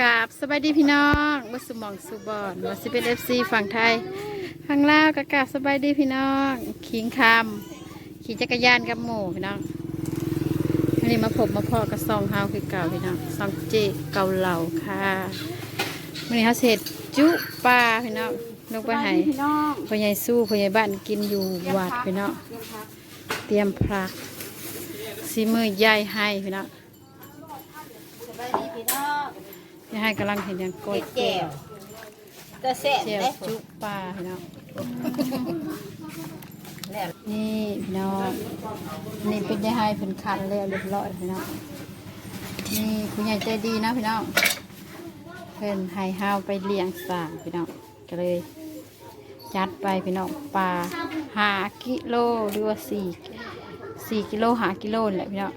กราบสบายดีพี่น้องบัสมองสุบอนวัสิเป็นเอฟซีฝั่งไทยฝั่งลาวกกราบสบายดีพี่น้องขิงคำขี่จักรยานกับหมู่พี่น้องอันนี้มาพบมาพอกับซองเฮาคือเก่าพี่น้องซองเจเกาเหล่าค่ะวันนี้เขาเสร็จจุปลาพี่น้องลงไปให้พี่น้องพ่อใหญ่สู้พ่อใหญ่บ้านกินอยู่วัดพี่น้องเตรียมพระสีมือใหญ่ให้พี่น้องสบายดีพี่น้อง ยายให้กำลังเห็นอย่างกดแก้วก็แซ่บเจียวได้จุปลาพี่น้องแล้วนี่พี่น้องนี่เป็นยายให้เป็นคันแล้วเรียบร้อยพี่น้องนี่คุณยายใจดีนะพี่น้องเพิ่นให้เฮาไปเลี้ยงสร้างพี่น้องก็เลยจัดไปพี่น้องปลาหากิโลหรือว่าสี่สี่กิโลหากิโลนี่แหละพี่น้อง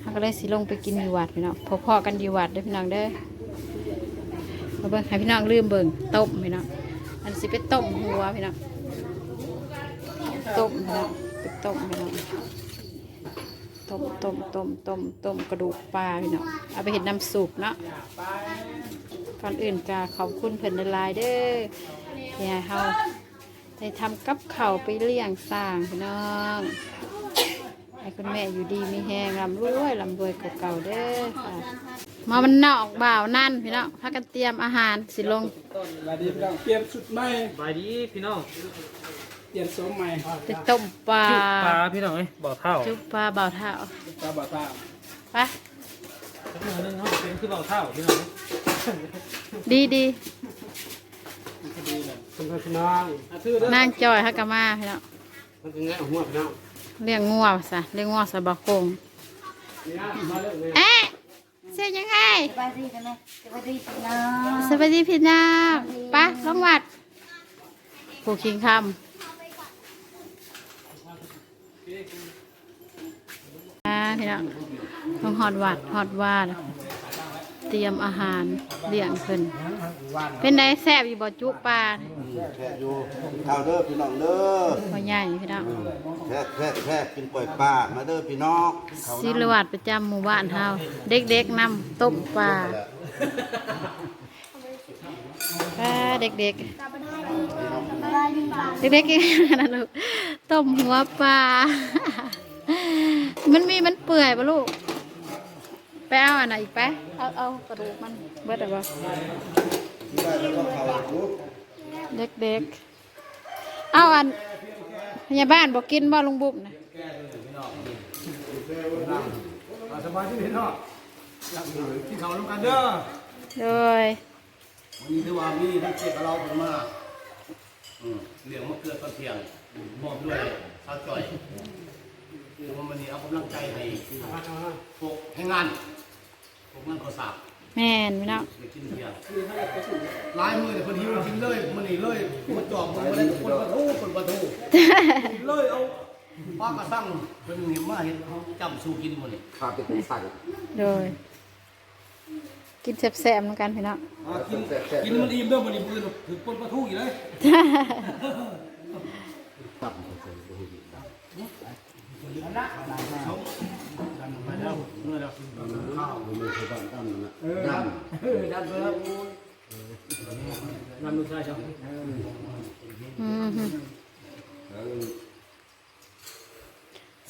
เขาก็เลยสิลงไปกินอยู่วัดพี่น้องพอๆกันอยู่วัดเด้อพี่น้องเด้อมาเบิ่งให้พี่น้องลืมเบิ่งต้มพี่น้องอันสิเป็นต้มหัวพี่น้องต้มพี่น้องเป็นต้มพี่น้องต้มต้มต้มต้มต้มกระดูกปลาพี่น้องเอาไปเห็ดน้ำซุปเนาะก่อนอื่นก็ขอบคุณเพิ่นหลายเด้อที่ให้เฮาได้ทำกับเข้าไปเลี้ยงสร้างพี่น้อง ให้คุณแม่อยู่ดีมีแหงลำรวยลำรวยกว่าเก่าเด้อค่ะมามันนอกบ่าวนั่นพี่น้องพากันเตรียมอาหารสิลงสวัสดีพี่น้องเปลี่ยนสุดใหม่บายดีพี่น้องเปลี่ยนโสมใหม่ไปต้มปลาจุกปลาพี่น้องเอ้ยบ่อเท่าจุบปลาบ่าวเท้าตาบอดตาไปสักหน่อยหนึงเนาะเป็นคือบ่อเท่าพี่น้องดีดีคุณพี่น้องอะชื่อเด้อนั่งจอยฮักกะมาพี่น้องมันเป็นไงหัวพี่น้อง เลี้ยงงัวซะเลี้ยงงัวสะบะคงนี่นะมาเรื่องเลยเอ๊ะเสียยังไงสบายดีกันไหมสบายดีพี่น้องสวัสดีพี่น้องไปะลงวัดผูคิงคำอ่าพี่น้องลงหอดวัดหอดว่าดเตรียมอาหารเลี้ยงเพิ่น เป็นไดแซ่บอยู่บ่จุปลาแค่อยู่ข้าวเด้อพี่น้องเด้อพ่อใหญ่พี่น้องแค่แค่แค่กินปล่อยปลามาเด้อพี่น้องศิลวัดประจำหมู่บ้านเฮาเด็กๆนำต้มปลาปลาเด็กๆเด็กๆกินนะลูกต้มหัวปลามันมีมันเปื่อยปะลูกไปเอาอันไหนอีกไปเอาเอากระดูกมันเบิดอะไรบ่ เด็กๆ เอาอันพยาบ้านบอกกินบ่ลุงบุ้มนะสบายดีพี่น้องที่เขาลงกันเด้อโดยวันนี้ถือว่ามีทั้งเจ็บกับเราผมมาอืมเลี้ยงมะเขือตอนเที่ยงมอบด้วยข้าวจ่อยคือว่าวันนี้เอากำลังใจให้พวกให้งานพวกงานข้อสอบ แม่นพี่น้องไปกินเที่ยงลายมือเนี่ยคนหิวกินเลยมันนี่เลยมันจอบมันอะไรคนประตูคนประตูเลยเอาป้ากระสั่งเป็นเห็นมาเห็นเขาจำสู้กินหมดเลยข้าเป็นคนสั่งโดย กินแซ่บๆเหมือนกันพี่น้องกินกินมันอิ่มเด้อมันอิ่มมือถือปนปลาทูอยู่เลยนำลูกชายชอบ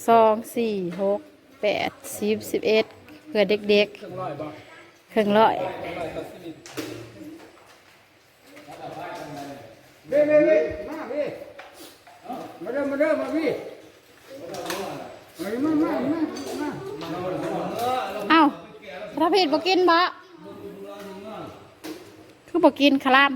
สองสี่หกแปดสิบสิบเอ็ดเพื่อเด็กๆเครื่องร้อยเบ้เบ้เบ้มาเบ้มาเด้อมาเด้อมาพี่มามามามา เอ้าถ้าผิดบอกกินบ่คือบอกกินคลาม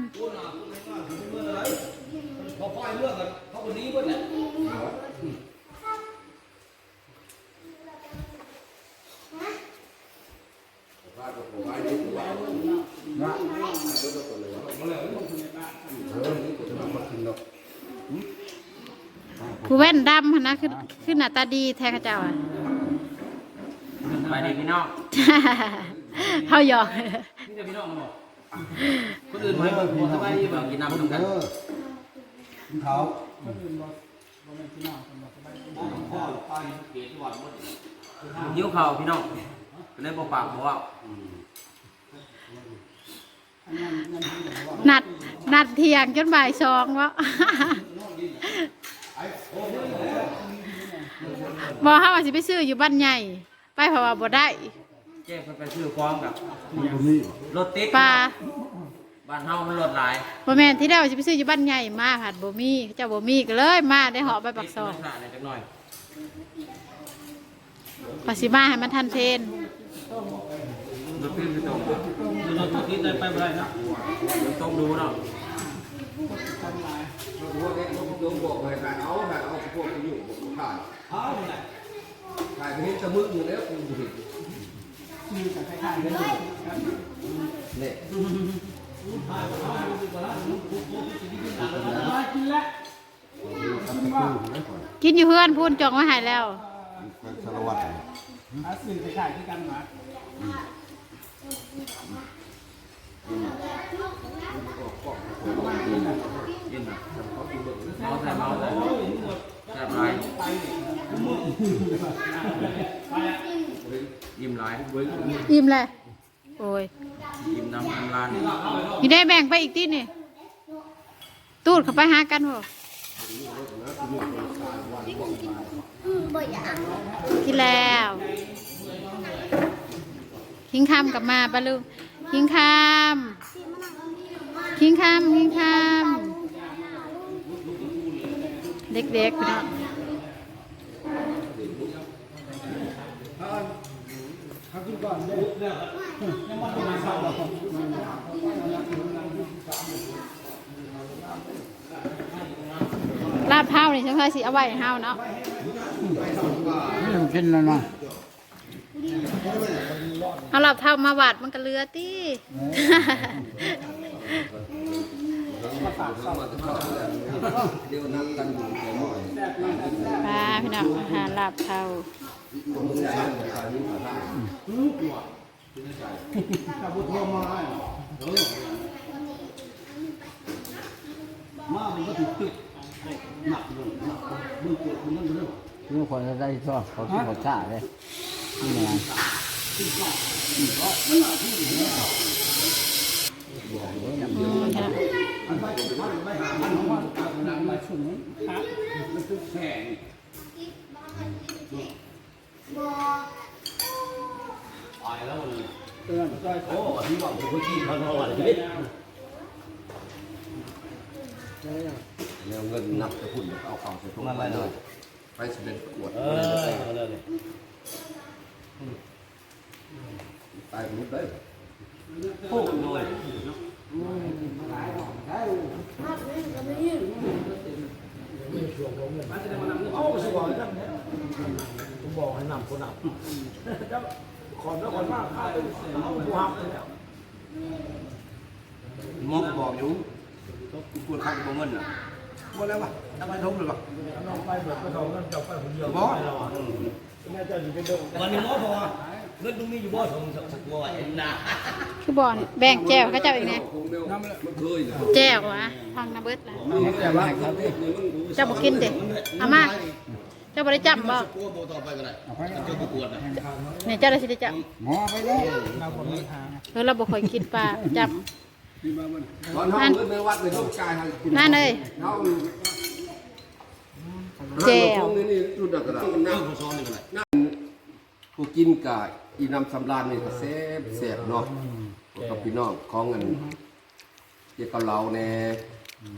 ผู้แว่นดำนนะคือคือหน้าตาดีแท้ข้าเจ้าอะ บายดีพี่น้องเขาหยอกนี่จะพี่น้องมาบอกคนอื่นมาบอกสบายดีบอกกินน้ำกันเขายิ้วเข่าพี่น้องก็เลยบอกปากบอกว่านัดนัดเที่ยงจนบ่ายสองวะบอห้าว่าสิไปซื้ออยู่บ้านใหญ่ ไปเพราะว่าบ่ได้แจ้งไปซื้อพร้อมกับรถติดปลาบ้านเฮามันรถหลายบ่แม่นที่ได้ว่าสิไปซื้ออยู่บ้านใหญ่มาผัดบ่มีเจ้าบ่มีก็เลยมาได้เหาะไปปักซองติดมันขาดจักหน่อยปาสิมาให้มันทันเพนรถติดไปตรงรถติดได้ไปบ่ได้นะต้องดูเนาะพวกนี้พวกตัวบอกให้ถ่ายเอาถ่ายเอาพวกอยู่ผมถ่าย ถ่ายไปเห็นสมึกอยู่แล้วกูเห็นเนี่ยกินอยู่เฮือนพูนจองไว้ให้แล้วสารวัตรกินน่ะเมาแต่เมาแต่แซ่บหลาย ยิ้มหลายอิ่มเลยโอ้ยยิ้มน้ำน้ำลานอยู่ได้แบ่งไปอีกทีนี่ ตูดเข้าไปหากันบ่กินแล้วคิงคำกลับมาปะลูกคิงคำคิงคำคิงคำเด็กๆพี่น้อง ลาบเท้านี่ฉันเคยสิเอาไว้ให้เฮาเนาะกินแล้วนะเอาลาบเท้ามาหวาดมันก็เหลือติ เดี๋ยวนับกันอยู่แต่หม้อ ปลาพี่น้องอาหารลาบเท้าทุกคนจะได้ชอบเขาที่เขาชาเลยนี่ไงอืมค่ะ ตายแล้วเลยโอ้ที่บอกเป็นคนที่เขาเท่าไหร่แล้วเงินนับจะพุ่นเอาของใส่ถุงไปเลยไปสำเร็จประกวดเออเอาเลยตายมนุษย์เลยโอ้สวย ผมอกบอกอยู่กูควรคักบ่เงินอะบ่แล้ววะทำไมทุบเลยปะไปแบบก็ทำเงินจับไปคนเดียวบ่วันนี้หมอบอกว่าเงินตรงนี้อยู่บ่สมสักบัวเห็นนะคือบ่อนแบ่งแก้วเขาเจ้าอีกนะแจ้ววะพังน้ำเบิดละแต่ว่าเขาที่เจ้าบ่กินเด็เอามา เจ้าบ่ได้จับบ่กลัวโบต่อไปก็ได้เจ้าประกวดนะเนี่ยเจ้าได้สิได้จับหมอไปแล้วเออเราบ่ค่อยกินปลาจับตอนเฮาเงินในวัดในทุกกายทางกินนั่นเลยเฮาแจ่วนี่นี่รุ่นดักกระดาษเจ้าผู้ซ้อนนี่ก็ได้ผู้กินกะอีน้ำสำราญนี่ก็แซ่บแซ่บเนาะกับพี่น้องของเงินเกี่ยวกับเราแน่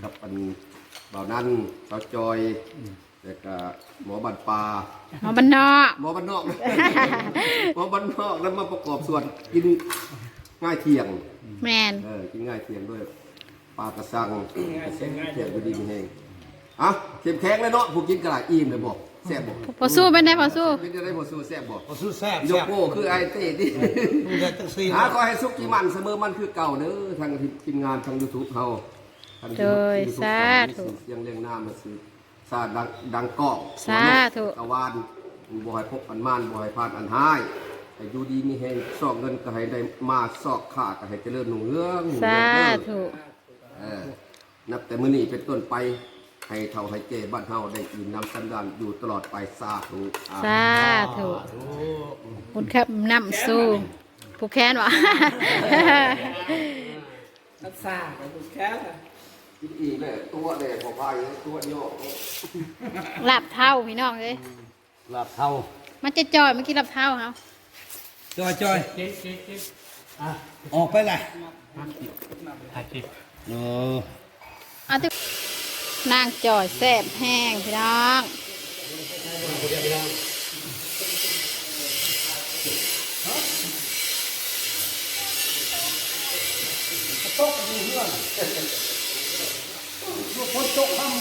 กับอันเบานั่นสาวจอย แล้วก็หมอบันปลาหมอบ้านนอกหมอบ้านนอกนะ หมอบ้านนอกแล้วมาประกอบส่วนกินง่ายเที่ยง แมนเออกินง่ายเที่ยงด้วยปลากระสังกระเซ็งเที่ยงอยู่ดีมีแหงอะเข้มแข็งเลยเนาะผู้กินกระไรอิ่มเลยบอกแซ่บบอกพอสู้เป็นได้พอสู้กินจะได้บ่สู้แซ่บบอกพอซื้อแซ่บยแซ่กบโก้คือไอ้เต้ที่มึงได้ตั้งสี่หาก็ให้สุกี้มันเสมอมันคือเก่าเด้อทางทีมงานทาง YouTube เฮาทางโดย YouTube สาธุเสียงเรียงน้ำมาซื้อ สาดังดังกอกสาธุ ตะวันบ่ให้พบอันมานบ่ให้พลาดอันหายให้อยู่ดีมีแฮงซอกเงินก็ให้ได้มาซอกค่าก็ให้เจริญรุ่งเรืองสาเด้อธุ เออนับแต่มื้อนี้เป็นต้นไป ให้เท่าให้เจบ้านเฮาได้อิ่มน้ำสันดานอยู่ตลอดไปสาธุอ่าสาธุ คุณครับนำสู้ผู้แค้นวะก็ซ่ากับลูกแค่ค่ะ กินอีกเลยตัวแดกพอพายตัวโยกลาบเท่าพี่น้องเลยลาบเท่า มันจะจอยเมื่อกี้ลาบเท่าเขาจอยจอยเจ๊เจ๊เจ๊ออกไปเลยถ่ายคลิปเออเอาที่นางจอยแสบแห้งพี่น้องตกอยู่เพื่อ นลูกคนตกทำ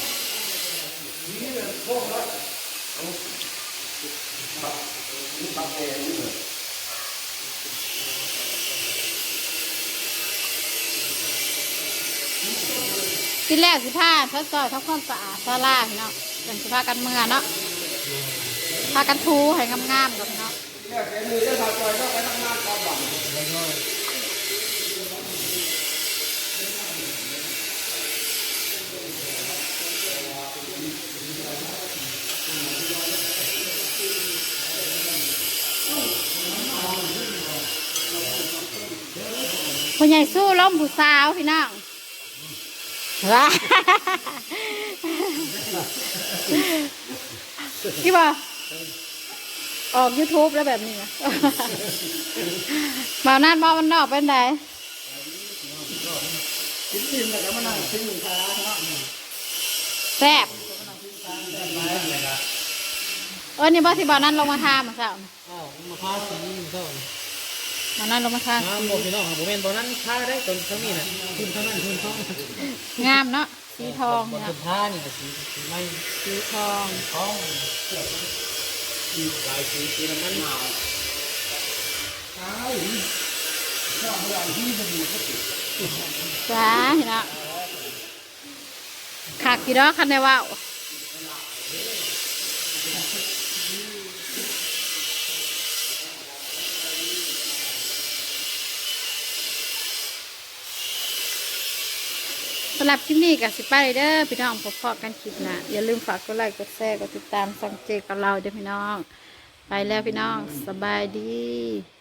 นี่เลยพวกเราตับแดงนี่เลยที่แรกสิผ้าทดสอบทำความสะอาดซาลาพี่น้องเป็นสิผ้ากันเมือเนาะผ้ากันทูให้งามๆกับพี่น้องเนี่ยแกมือได้ทำจอยต้องไปทำงานก่อนหลัง ผู้ ใหญ่สู้ล้มผู้สาวพี่น้องว้าพี่บอออก YouTube แล้วแบบนี้นะบ่าวนั่นบ่าวมันนอกเป็นไงกินอิ่มแล้วก็มานั่งกินหนึ่งคาเนาะแซ่บเออนี่บ่ที่บ่าวนั่นลงมาทามาสาวอ้าวมาพาสีนี่เท่า บ่าวนั่นลงมาทาน้ำบอกพี่น้องครับผมเป็นตอนนั้นพาได้ตอนเท่านี้นะคุณเท่านั้นคุณเท่านั้นงามเนาะสีทองบอกเนาะคุณพานี่ก็สีไม่สีทองท้องลายสีสีน้ำมันหนาวจ้าเห็นเนาะขากกี่ดอกคันได้ว่าว สำหรับคลิปนี้กับสิไปเด้อพี่น้องพอๆกันคลิปนะอย่าลืมฝากกดไลค์กดแชร์กดติดตามสังเจกับเราเด้อพี่น้อง ไปแล้วพี่น้องสบายดี